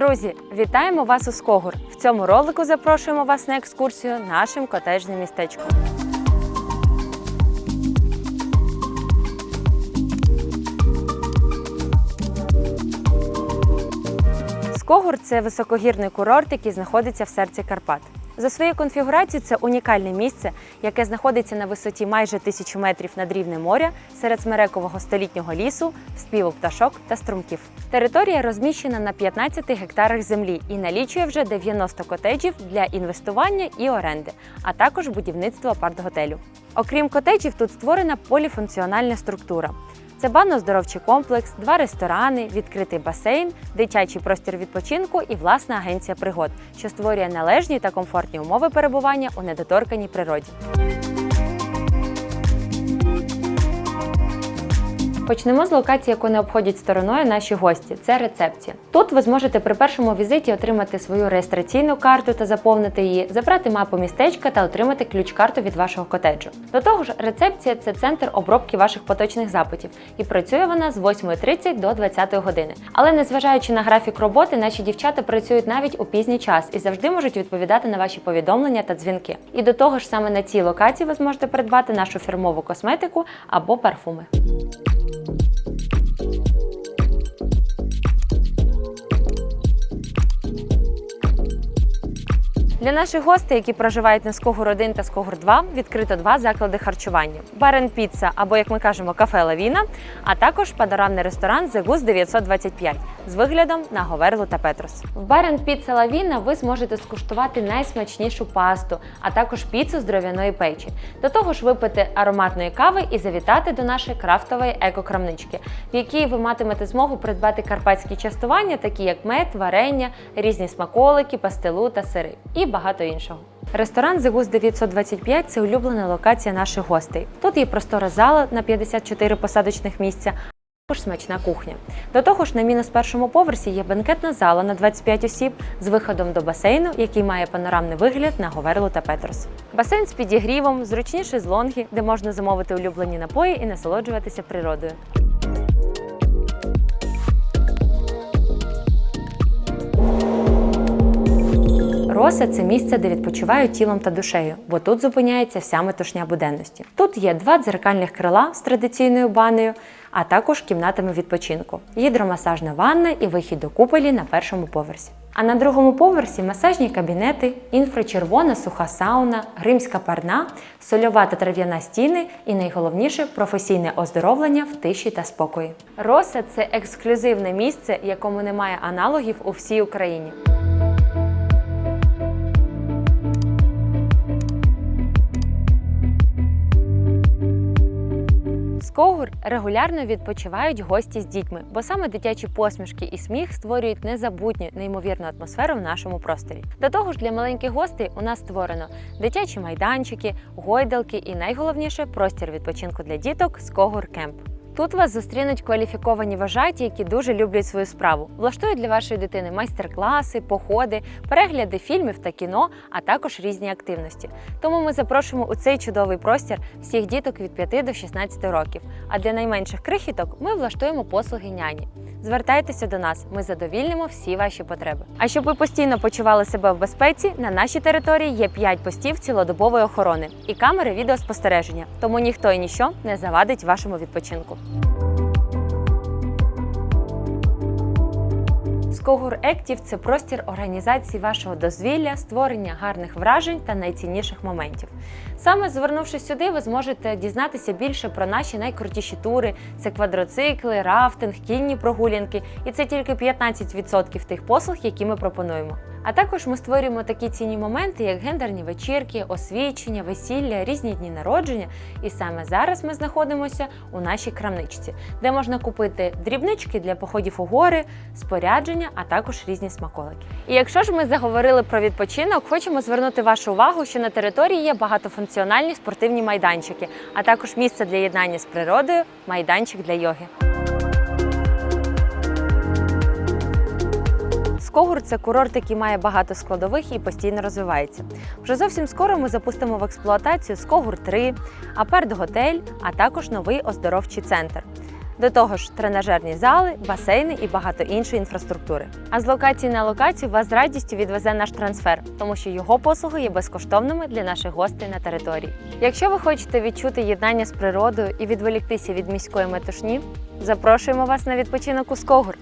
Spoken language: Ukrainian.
Друзі, вітаємо вас у Скогур. В цьому ролику запрошуємо вас на екскурсію нашим котежним містечком. Скогур це високогірний курорт, який знаходиться в серці Карпат. За своєю конфігурацією це унікальне місце, яке знаходиться на висоті майже тисячу метрів над рівнем моря серед смерекового столітнього лісу, співу пташок та струмків. Територія розміщена на 15 гектарах землі і налічує вже 90 котеджів для інвестування і оренди, а також будівництво апарт-готелю. Окрім котеджів, тут створена поліфункціональна структура. Це банно-здоровчий комплекс, два ресторани, відкритий басейн, дитячий простір відпочинку і власна агенція пригод, що створює належні та комфортні умови перебування у недоторканій природі. Почнемо з локації, яку не обходять стороною наші гості. Це рецепція. Тут ви зможете при першому візиті отримати свою реєстраційну карту та заповнити її, забрати мапу містечка та отримати ключ-карту від вашого котеджу. До того ж, рецепція це центр обробки ваших поточних запитів, і працює вона з 8.30 до 20 години. Але незважаючи на графік роботи, наші дівчата працюють навіть у пізній час і завжди можуть відповідати на ваші повідомлення та дзвінки. І до того ж, саме на цій локації ви зможете придбати нашу фірмову косметику або парфуми. Для наших гостей, які проживають на Скогур 1 та Скогур 2, відкрито два заклади харчування: Барен Піца або, як ми кажемо, кафе Лавіна, а також панорамний ресторан The Goose 925 з виглядом на Говерлу та Петрос. В Барен Піца Лавіна ви зможете скуштувати найсмачнішу пасту, а також піцу з дров'яної печі. До того ж, випити ароматної кави і завітати до нашої крафтової екокрамнички, в якій ви матимете змогу придбати карпатські частування, такі як мед, варення, різні смаколики, пастилу та сири і іншого. Ресторан Goose 925 – це улюблена локація наших гостей. Тут є простора зала на 54 посадочних місця. Також смачна кухня. До того ж, на мінус першому поверсі є бенкетна зала на 25 осіб з виходом до басейну, який має панорамний вигляд на Говерлу та Петрос. Басейн з підігрівом, зручні шезлонги, де можна замовити улюблені напої і насолоджуватися природою. Роса це місце, де відпочивають тілом та душею, бо тут зупиняється вся метушня буденності. Тут є два дзеркальних крила з традиційною банею, а також кімнатами відпочинку, гідромасажна ванна і вихід до куполі на першому поверсі. А на другому поверсі масажні кабінети, інфрачервона суха сауна, римська парна, сольова та трав'яна стіни і найголовніше професійне оздоровлення в тиші та спокої. Роса це ексклюзивне місце, якому немає аналогів у всій Україні. В регулярно відпочивають гості з дітьми, бо саме дитячі посмішки і сміх створюють незабутню неймовірну атмосферу в нашому просторі. До того ж, для маленьких гостей у нас створено дитячі майданчики, гойдалки і найголовніше простір відпочинку для діток Скогур Кемп. Тут вас зустрінуть кваліфіковані вважаті, які дуже люблять свою справу. Влаштують для вашої дитини майстер-класи, походи, перегляди фільмів та кіно, а також різні активності. Тому ми запрошуємо у цей чудовий простір всіх діток від 5 до 16 років. А для найменших крихіток ми влаштуємо послуги няні. Звертайтеся до нас, ми задовільнимо всі ваші потреби. А щоб ви постійно почували себе в безпеці, на нашій території є 5 постів цілодобової охорони і камери відеоспостереження, тому ніхто і ніщо не завадить вашому відпочинку. Скогур Ектів це простір організації вашого дозвілля, створення гарних вражень та найцінніших моментів. Саме звернувшись сюди, ви зможете дізнатися більше про наші найкрутіші тури: це квадроцикли, рафтинг, кінні прогулянки, і це тільки 15% тих послуг, які ми пропонуємо. А також ми створюємо такі цінні моменти, як гендерні вечірки, освічення, весілля, різні дні народження. І саме зараз ми знаходимося у нашій крамничці, де можна купити дрібнички для походів у гори, спорядження, а також різні смаколики. І якщо ж ми заговорили про відпочинок, хочемо звернути вашу увагу, що на території є багатофункціональні спортивні майданчики, а також місце для єднання з природою, майданчик для йоги. Скогур це курорт, який має багато складових і постійно розвивається. Вже зовсім скоро ми запустимо в експлуатацію Скогур 3, Аперт Готель, а також новий оздоровчий центр. До того ж, тренажерні зали, басейни і багато іншої інфраструктури. А з локації на локацію вас з радістю відвезе наш трансфер, тому що його послуги є безкоштовними для наших гостей на території. Якщо ви хочете відчути єднання з природою і відволіктися від міської метушні, запрошуємо вас на відпочинок у Скогур.